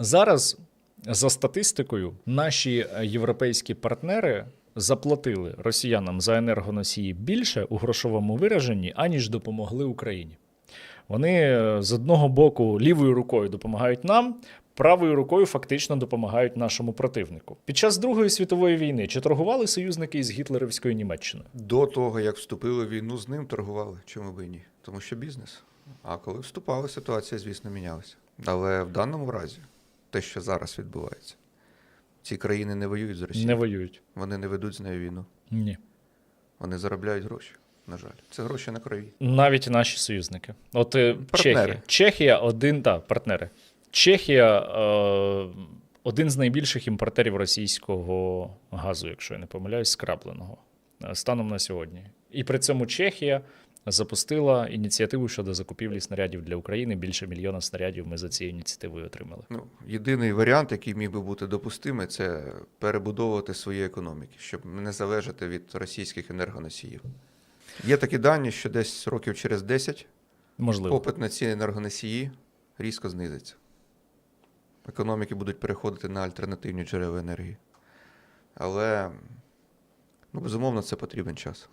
Зараз, за статистикою, наші е, європейські партнери заплатили росіянам за енергоносії більше у грошовому вираженні, аніж допомогли Україні. Вони е, з одного боку лівою рукою допомагають нам, правою рукою фактично допомагають нашому противнику. Під час Другої світової війни чи торгували союзники із гітлерівською Німеччиною? До того, як вступили в війну, з ним торгували. Чому би ні? Тому що бізнес. А коли вступали, ситуація, звісно, мінялася. Але в даному разі, те, що зараз відбувається, ці країни не воюють з Росією. Не воюють. Вони не ведуть з нею війну. Ні. Вони заробляють гроші. На жаль, це гроші на крові. Навіть наші союзники. От е, Партнери. Чехія. Чехія один, так, партнери. Чехія е, один з найбільших імпортерів російського газу, якщо я не помиляюсь, скрапленого е, станом на сьогодні. І при цьому Чехія запустила ініціативу щодо закупівлі снарядів для України. Більше мільйона снарядів ми за цією ініціативою отримали. Ну, єдиний варіант, який міг би бути допустимий, це перебудовувати свої економіки, щоб не залежати від російських енергоносіїв. Є такі дані, що десь років через 10 Можливо. попит на ці енергоносії різко знизиться. Економіки будуть переходити на альтернативні джерела енергії. Але, ну, безумовно, це потрібен час.